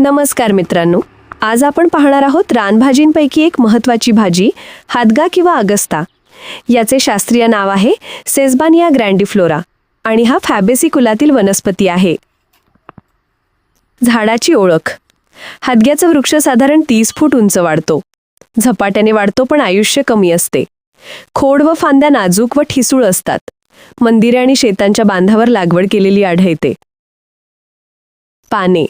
नमस्कार मित्रांनो. आज आपण पाहणार आहोत रानभाजींपैकी एक महत्त्वाची भाजी हादगा किंवा अगस्ता याचे शास्त्रीय नाव आहे सेझबानिया ग्रँडिफ्लोरा आणि हा फॅबेसी कुलातील वनस्पती आहे. झाडाची ओळख. हादग्याचा वृक्ष साधारण तीस फूट उंच वाढतो. झपाट्याने वाढतो पण आयुष्य कमी असते. खोड व फांद्या नाजूक व ठिसूळ असतात. मंदिरे आणि शेतांच्या बांधावर लागवड केलेली आढळते. पाने.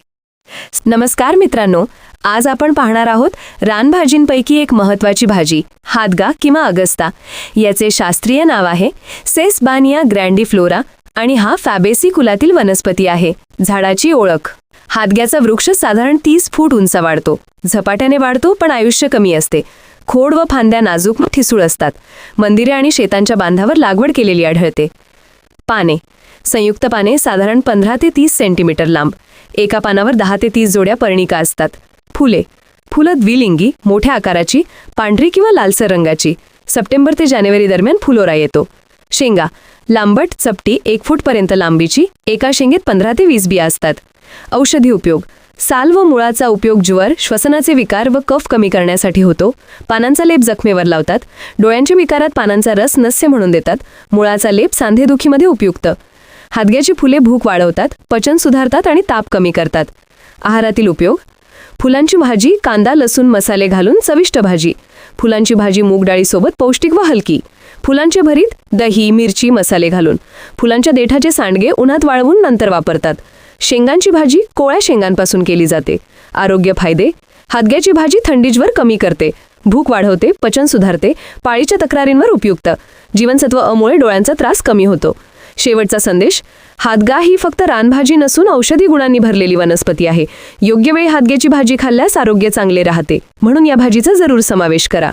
नमस्कार मित्रांनो आज आपण पाहणार आहोत रानभाजींपैकी एक महत्वाची भाजी हादगा किंवा अगस्ता. याचे शास्त्रीय नाव आहे सेसबानिया ग्रँडीफ्लोरा आणि हा फॅबेसी कुलातील वनस्पती आहे झाडाची ओळख. हादग्याचा वृक्ष साधारण तीस फूट उंच वाढतो झपाट्याने वाढतो पण आयुष्य कमी असते. खोड व फांद्या नाजूक ठिसूळ असतात. मंदिरे आणि शेतांच्या बांधावर लागवड केलेली आढळते. पाने. संयुक्त पाने साधारण पंधरा ते तीस सेंटीमीटर लांब. एका पानावर दहा ते तीस जोड्या पर्णिका असतात. फुले. फुलं द्विलिंगी मोठ्या आकाराची पांढरी किंवा लालसर रंगाची. सप्टेंबर ते जानेवारी दरम्यान फुलोरा येतो. शेंगा. लांबट चपटी एक फूटपर्यंत लांबीची एका शेंगेत पंधरा ते वीस बिया असतात. औषधी उपयोग. साल व मुळाचा उपयोग ज्वर श्वसनाचे विकार व कफ कमी करण्यासाठी होतो. पानांचा लेप जखमेवर लावतात. डोळ्यांच्या विकारात पानांचा रस नस्य म्हणून देतात. मुळाचा लेप सांधेदुखीमध्ये उपयुक्त. हादग्याची फुले भूक वाढवतात पचन सुधारतात आणि ताप कमी करतात. आहारातील उपयोग. फुलांची भाजी कांदा लसूण मसाले घालून चविष्ट भाजी. फुलांची भाजी मूग डाळीसोबत पौष्टिक व हलकी. फुलांचे भरीत दही मिरची मसाले घालून. फुलांच्या देठाचे सांडगे उन्हात वाळवून नंतर वापरतात. शेंगांची भाजी कोळ्या शेंगांपासून केली जाते. आरोग्य फायदे हादग्याची भाजी थंडीजवर कमी करते. भूक वाढवते पचन सुधारते पाळीच्या तक्रारींवर उपयुक्त. जीवनसत्व अमुळे डोळ्यांचा त्रास कमी होतो. शेवटचा संदेश हादगा ही फक्त रानभाजी नसून औषधी गुणांनी भरलेली वनस्पती आहे. योग्य वेळी हादग्याची भाजी खाल्ल्यास आरोग्य चांगले राहते. म्हणून या भाजीचा जरूर समावेश करा.